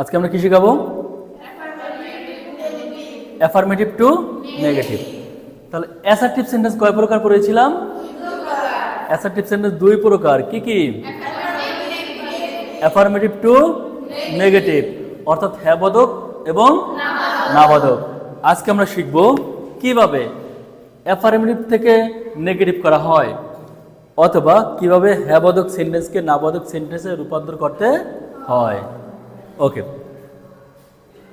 আজকে আমরা কি শেখাবো? অ্যাফার্মেটিভ টু নেগেটিভ তাহলে অ্যাসার্টিভ সেন্টেন্স কয় প্রকার পড়েছিলাম? অ্যাসার্টিভ সেন্টেন্স দুই প্রকার। কি কি? অ্যাফার্মেটিভ টু নেগেটিভ অর্থাৎ হ্যাবোধক এবং নাবোধক আজকে আমরা শিখব কীভাবে অ্যাফার্মেটিভ থেকে নেগেটিভ করা হয়, অথবা কীভাবে হ্যাবোধক সেন্টেন্সকে নাবোধক সেন্টেন্সে রূপান্তর করতে হয়। ওকে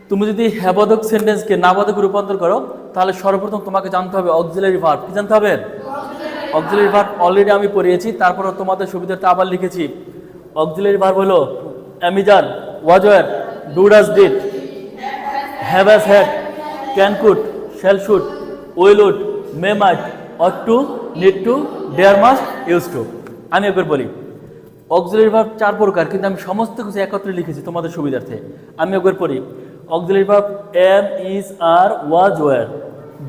তুমি যদি হ্যাবোধক সেন্টেন্সকে নাবোধক রূপান্তর করো, তাহলে সর্বপ্রথম তোমাকে জানতে হবে অক্সিলারি ভার্ব কি জানতে হবে? অক্সিলারি ভার্ব অলরেডি আমি পড়িয়েছি তারপরে তোমাদের সুবিধার্থে আবার লিখেছি। অক্সিলারি ভার্ব হলো am is are was were do does did have has had can could shall should will would may might ought to need to dare must use to আমি একবার বলি। অক্সিলারি ভার্ব চার প্রকার, কিন্তু আমি সমস্ত কিছু একত্রে লিখেছি তোমাদের সুবিধার্থে। আমি একবার পড়ি। Auxiliary verb am is are was were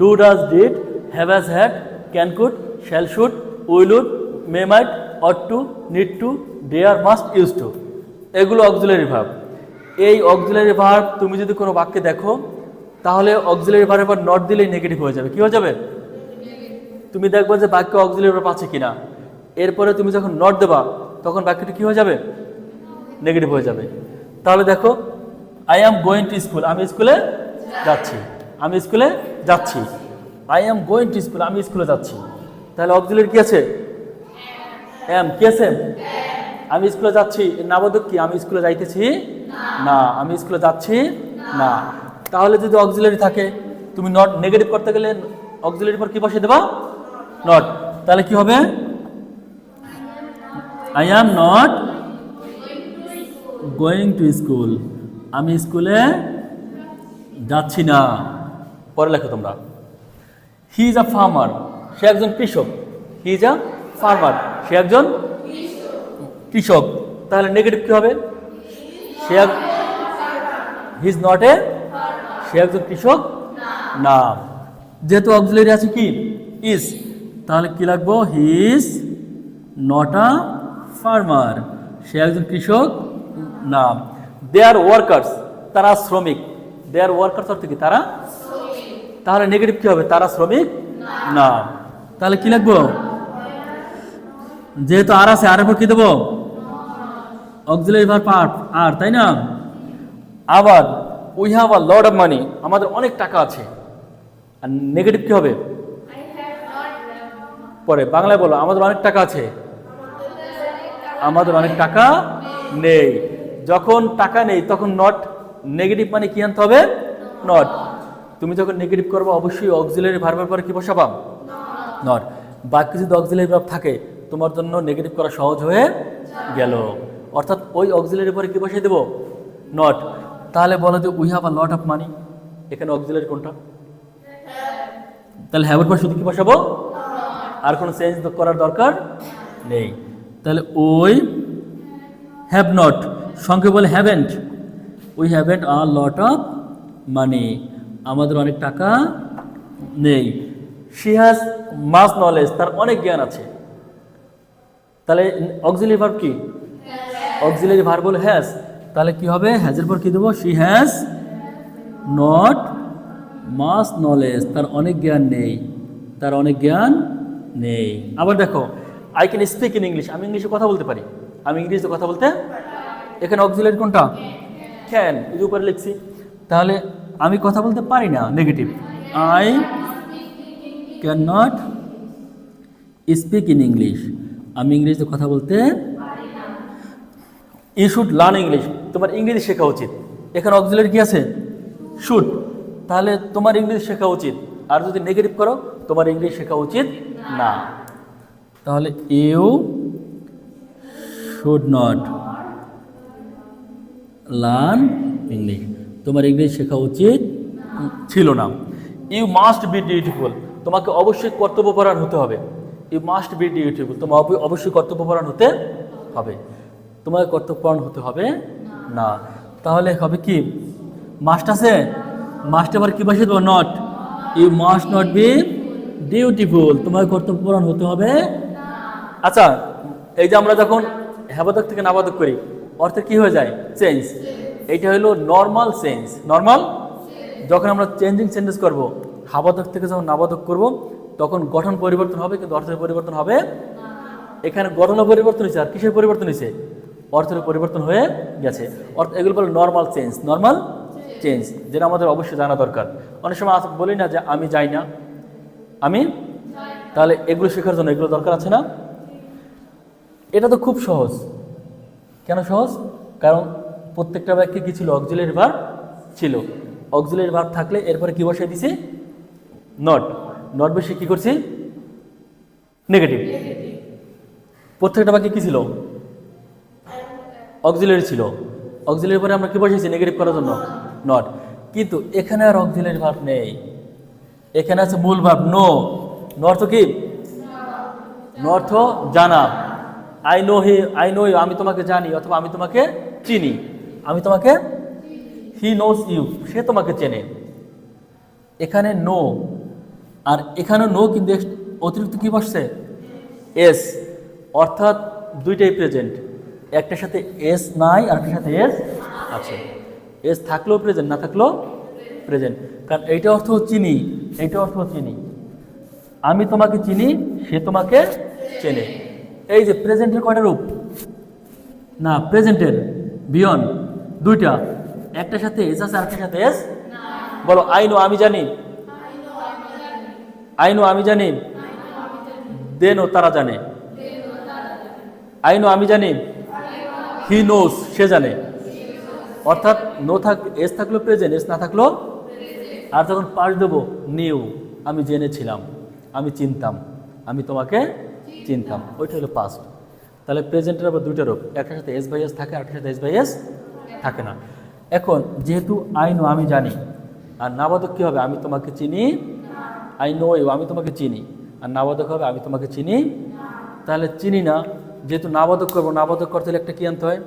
do does did have has had can could shall should will would may might ought to need to dare must use to এগুলো অক্সিলারি ভার্ব এই auxiliary verb তুমি যদি কোনো বাক্যে দেখো, তাহলে auxiliary ভার্বের পর নট দিলেই নেগেটিভ হয়ে যাবে। কি হয়ে যাবে? তুমি দেখবে যে বাক্য অক্সিলারি ভার্ব আছে কিনা। এরপরে তুমি যখন নট দেবা তখন বাক্যটি কি হয়ে যাবে? নেগেটিভ হয়ে যাবে। তাহলে দেখো I am going to school আমি স্কুলে যাচ্ছি। আমি স্কুলে যাচ্ছি। I am going to school আমি স্কুলে যাচ্ছি। তাহলে অক্সিলারি কি আছে? এম কি আছে? আমি স্কুলে যাচ্ছি, এর নাবোধক কি? আমি স্কুলে যাইতেছি না। আমি স্কুলে যাচ্ছি না। তাহলে যদি অক্সিলারি থাকে, তুমি নট নেগেটিভ করতে গেলে অক্সিলারি পর কি বসে দেবা? নট তাহলে কি হবে? I am not going to school আমি স্কুলে যাচ্ছি না। পরে লেখো তোমরা। হি ইজ আ ফার্মার সে একজন কৃষক। হি ইজ আ ফার্মার সে একজন কৃষক। তাহলে নেগেটিভ কি হবে? সে এক হি ইজ নট এ সে একজন কৃষক? না। যেহেতু অক্সিলারি আছে কি? ইজ তাহলে কি লাগবো? He is not a farmer সে একজন কৃষক? না। দে আর ওয়ার্কার্স তারা শ্রমিক। দে আর ওয়ার্কার্স অর্থ কি? তারা তাহলে নেগেটিভ কি হবে? তারা শ্রমিক? না। তাহলে কি লিখব? যেহেতু আর আছে আর উপর কি দেবো? অক্সিলারি আর আর তাই না? আবার we have a lot of money আমাদের অনেক টাকা আছে। আর নেগেটিভ কি হবে? পরে বাংলায় বলো আমাদের অনেক টাকা আছে। আমাদের অনেক টাকা নেই। যখন টাকা নেই, তখন নট নেগেটিভ মানে কি আনতে হবে? নট তুমি যখন নেগেটিভ করব, অবশ্যই অক্সিলারি ভার্বের পরে কি বসাবা? নট বাকি যদি অক্সিলারি ভার্ব থাকে, তোমার জন্য নেগেটিভ করা সহজ হয়ে গেল। অর্থাৎ ওই অক্সিলারি পরে কি বসিয়ে দেবো? নট তাহলে বলো যে we have a lot of money এখানে অক্সিলারি কোনটা? তাহলে হ্যাভের পর শুধু কি বসাবো? আর কোনো চেঞ্জ করার দরকার নেই। তাহলে ওই হ্যাভ নট সঙ্গে বলে haven't we haven't a lot of money আমাদের অনেক টাকা নেই। শি হ্যাজ মাস নলেজ তার অনেক জ্ঞান আছে। তাহলে অক্সিলারি ভার্ব কি? অক্সিলারি ভার্ব বলে হ্যাজ তাহলে কি হবে? হ্যাজের পর কি দেবো? She has not much knowledge তার অনেক জ্ঞান নেই তার অনেক জ্ঞান নেই। আবার দেখো I can speak in English আমি ইংলিশে কথা বলতে পারি। আমি ইংলিশে কথা বলতে এখানে অক্সিলারি কোনটা? ক্যান এর উপরে লিখছি। তাহলে আমি কথা বলতে পারি না negative I can not speak in English আমি ইংলিশে কথা বলতে ইউ শুড লার্ন ইংলিশ তোমার ইংরেজি শেখা উচিত। এখানে অক্সিলারি কি আছে? শুড তাহলে তোমার ইংরেজি শেখা উচিত। আর যদি নেগেটিভ করো, তোমার ইংলিশ শেখা উচিত না। তাহলে you should not learn English তোমার ইংলিশ শেখা উচিত ছিল না। ইউ মাস্ট বি ডিউটিফুল তোমাকে অবশ্যই কর্তব্যপরায়ণ হতে হবে। ইউ মাস্ট বি ডিউটিফুল তোমার অব- অবশ্যই কর্তব্যপরায়ণ হতে হবে। তোমাকে কর্তব্যপরায়ণ হতে হবে না। তাহলে হবে কি? মাস্ট আছে? মাস্ট আবার কি বসে দেবো? Not you must not be dutiful তোমাকে কর্তব্যপরায়ণ হতে হবে আচ্ছা এই যে আমরা যখন হ্যাবাদক থেকে নাবাদক করি অর্থে কি হয়ে যায়? চেঞ্জ এইটা হলো নর্মাল চেঞ্জ নর্মাল যখন আমরা চেঞ্জিং সেন্টেন্স করব হাবাদক থেকে যখন নাবাদক করব, তখন গঠন পরিবর্তন হবে কিন্তু অর্থের পরিবর্তন হবে এখানে গঠনও পরিবর্তন হয়েছে আর কিসের পরিবর্তন হয়েছে? অর্থের পরিবর্তন হয়ে গেছে। অর্থ, এগুলো বলে নর্মাল চেঞ্জ নর্মাল চেঞ্জ যেটা আমাদের অবশ্যই জানা দরকার। অনেক সময় বলি না যে আমি যাই না। আমি? তাহলে এগুলো শেখার জন্য এগুলো দরকার আছে না? এটা তো খুব সহজ। কেন সহজ? কারণ প্রত্যেকটা বাক্যে কি ছিল? অক্সিলারি ভার্ব ছিল। অক্সিলারি ভার্ব থাকলে এরপরে কি বসিয়ে দিছি? নট নট বেশি কি করছি? নেগেটিভ প্রত্যেকটা বাক্যে কি ছিল? অক্সিলারি ছিল। অক্সিলারি পরে আমরা কি বসেছি নেগেটিভ করার জন্য। নট কিন্তু এখানে আর অক্সিলারি ভার্ব নেই। এখানে আছে মূল ভাব নো নর্থ কি? নর্থ জানা। I know he I know you আমি তোমাকে জানি, অথবা আমি তোমাকে চিনি। আমি তোমাকে হি নোস ইউ সে তোমাকে চেনে। এখানে নো আর এখানে নো কিন্তু অতিরিক্ত কি বসছে? এস অর্থাৎ দুইটাই প্রেজেন্ট একটার সাথে এস নাই, আর একটার সাথে এস আছে। এস থাকলেও প্রেজেন্ট না থাকলেও প্রেজেন্ট কারণ এইটা অর্থ চিনি এইটা অর্থ চিনি। আমি তোমাকে চিনি, সে তোমাকে চেনে। এই যে প্রেজেন্টের কয়টা রূপ? না, প্রেজেন্টের, বিয়ন, দুইটা। একটার সাথে এস আছে, আরেকটার সাথে এস? বলো, আইনো আমি জানি। আইনো আমি জানি। দেনো তারা জানে। আইনো আমি জানি। হি নোস, সে জানে। অর্থাৎ নো থাক, এস থাকল প্রেজেন্ট, এস না থাকল আর তখন পাশ দেবো, নিউ। আমি জেনেছিলাম, আমি চিনতাম, আমি তোমাকে চিনতাম, ওইটা হলো পাস্ট তাহলে প্রেজেন্টের আবার দুইটা রূপ, একটার সাথে এস বাই এস থাকে, আরেকটার সাথে এস বাই এস থাকে না। এখন, যেহেতু আই নো আমি জানি, আর নাবাদক কী হবে? আমি তোমাকে চিনি আই নো ইউ আমি তোমাকে চিনি, আর নাবাদক হবে, আমি তোমাকে চিনি তাহলে চিনি না, যেহেতু নাবাদক করব, নাবাদক করতে হলে একটা কী আনতে হয়?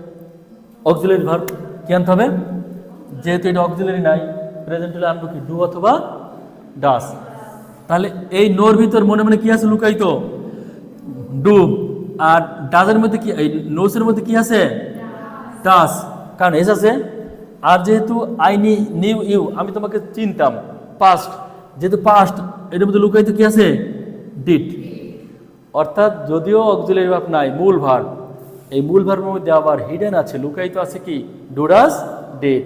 অক্সিলারি ভার্ব কী আনতে হবে? যেহেতু এটা অক্সিলারি নাই প্রেজেন্ট হলে আনব কি? ডু অথবা ডাস তাহলে এই নোর ভিতর মনে মনে কি আছে লুকাইতো ডু আর ডাজের মধ্যে কি এই নোসের মধ্যে কি আছে? ডাস। কারণ এস আছে আর যেহেতু আই নি নিউ ইউ আমি তোমাকে চিনতাম। পাস্ট। যেহেতু পাস্ট এটার মধ্যে লুকাইতো কি আছে? ডিট। অর্থাৎ যদিও অক্সিলারি ভার্ব নাই মূল ভার্ব এই মূল ভার্বের মধ্যে আবার হিডেন আছে লুকায়িত আছে কি? Do does did.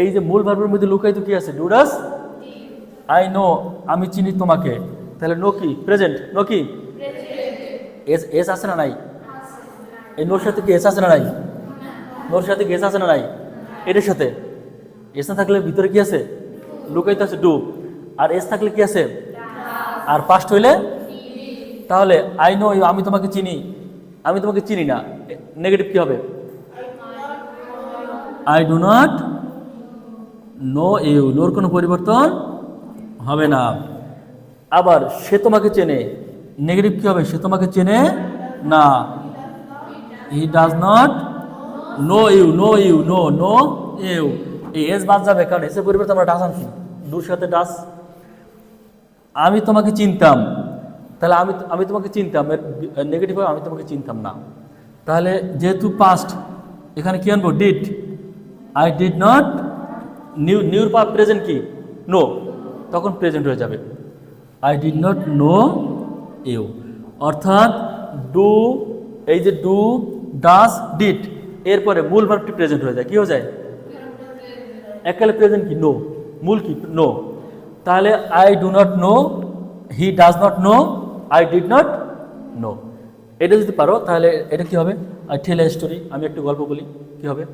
এই যে মূল ভার্বের মধ্যে লুকায়িত কি আছে? ডুডাস আই নো আমি চিনি তোমাকে। তাহলে নো কি? প্রেজেন্ট। নো কি? এস এস আছে না নাই? এই নোর সাথে কি এস আছে না নাই? নোর সাথে কি এস আছে না নাই? এটার সাথে? এস না থাকলে ভিতরে কি আছে? লুকাইতে আছে ডু আর এস থাকলে কি আছে? আর পাস্ট হইলে? তাহলে আই নো আমি তোমাকে চিনি। আমি তোমাকে চিনি না। নেগেটিভ কি হবে? I do not know you নোর কোনো পরিবর্তন হবে না। আবার সে তোমাকে চেনে। নেগেটিভ কি হবে? সে তোমাকে চেনে না। He does not know you know you know know you এই এস বাদ যাবে, কারণ এসের পরিবর্তে আমরা ডাস আনছি। দুর সাথে ডাস আমি তোমাকে চিনতাম। তাহলে আমি আমি তোমাকে চিনতাম। নেগেটিভ হবে আমি তোমাকে চিনতাম না। তাহলে যেহেতু পাস্ট এখানে কি আনব? Did I did not knew নিউর পা প্রেজেন্ট কি? নো তখন প্রেজেন্ট হয়ে যাবে। I did not know you. অর্থাৎ ডু এই যে ডু ডাস ডিড এরপরে মূল ভার্বটি প্রেজেন্ট হয়ে যায়। কি হয়ে যায়? এককালে প্রেজেন্ট কি? নো মূল কি? নো তাহলে I do not know he does not know I did not know এটা যদি পারো, তাহলে এটা কি হবে? আই টেল এ স্টোরি আমি একটু গল্প বলি। কি হবে?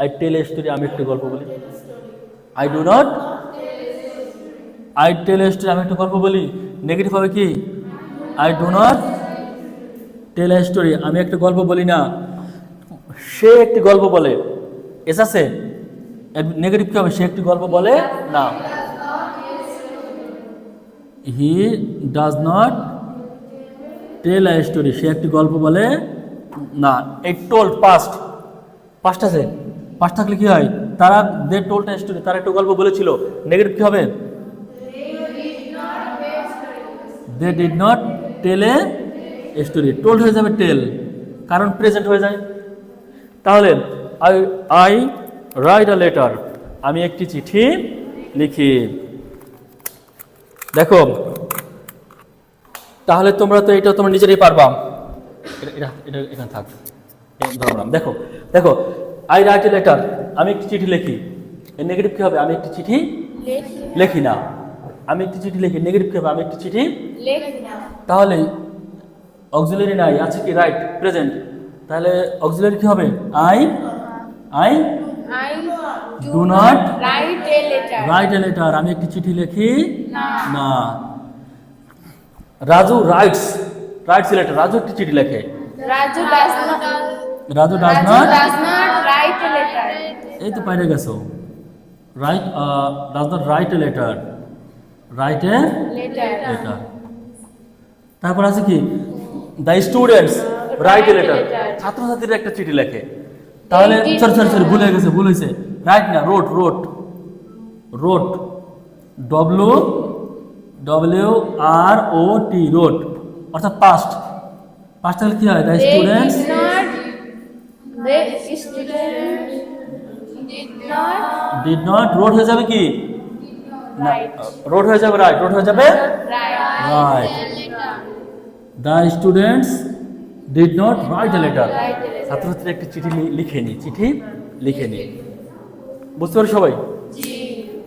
আই টেল এ স্টোরি আমি একটু গল্প বলি। I do not I tell a story আমি একটু গল্প বলি। নেগেটিভ হবে কি? I do not tell a story আমি একটা গল্প বলি না। সে একটি গল্প বলে। এস আছে? নেগেটিভ কি হবে? সে একটি গল্প বলে না। He does not tell a story সে একটি গল্প বলে না। এই টোল্ড পাস্ট পাস্ট আছে? পাস্ট থাকলে কি হয়? তারা দে টোল্ড আ স্টোরি তারা একটা গল্প বলেছিল। নেগেটিভ কি হবে? They did not tell a story told হয়ে যাবে টেল কারণ প্রেজেন্ট হয়ে যায়। তাহলে I I write a letter আমি একটি চিঠি লিখি। দেখো তাহলে তোমরা তো এটা তোমরা নিজেরাই পারবা। এটা এটা এটা এখানে থাক। ধরলাম দেখো দেখো আই রাইট এ লেটার আমি একটি চিঠি লিখি। এর নেগেটিভ কী হবে? আমি একটি চিঠি লিখি না। আমি একটি চিঠি লিখি নেগেটিভ কী হবে আমি একটি চিঠি তাহলে অক্সিলারি নাই আছে কি? রাইট প্রেজেন্ট তাহলে অক্সিলারি কি হবে? I I I do not write a letter. Write a letter আমি একটি চিঠি লিখি? না। Raju writes writes letter Raju একটি চিঠি লেখে। Raju does not. Raju does Raju not does not write a letter. এই তো পাইরে গেছো। Write does not write a letter write a Letter. Letter তারপর আছে কি? The students write a letter ছাত্রছাত্রীরা একটা চিঠি লেখে। তাহলে They did sorry sorry sorry ভুলে গেছে ভুল হয়েছে। রাইট না wrote wrote wrote W W R O T wrote অর্থাৎ পাস্ট পাস্ট তাহলে কি হয়? The They students did not. They students did not did not wrote হয়ে যাবে কি? write. রোড হয়ে যাবে রাইট রোড হয়ে যাবে? Write the students did not write a letter. ছাত্রছাত্রী একটি চিঠি লি- লিখেনি চিঠি লিখেনি বুঝতে পারি সবাই?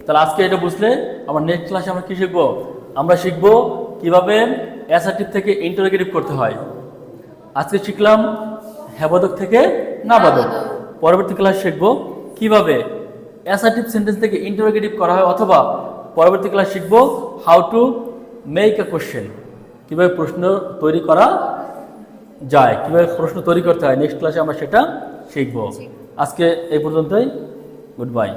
তাহলে আজকে এটা বুঝলে আমার নেক্সট ক্লাসে আমরা কি শিখব? আমরা শিখব কীভাবে অ্যাসার্টিভ থেকে ইন্টারোগেটিভ করতে হয়। আজকে শিখলাম হ্যাবাদক থেকে নাবাদক। পরবর্তী ক্লাস শিখব কীভাবে অ্যাসার্টিভ সেন্টেন্স থেকে ইন্টারোগেটিভ করা হয় অথবা পরবর্তী ক্লাস শিখব how to make a question কীভাবে প্রশ্ন তৈরি করা যায় কীভাবে প্রশ্ন তৈরি করতে হয়। নেক্সট ক্লাসে আমরা সেটা শিখব। আজকে এই পর্যন্তই। Good bye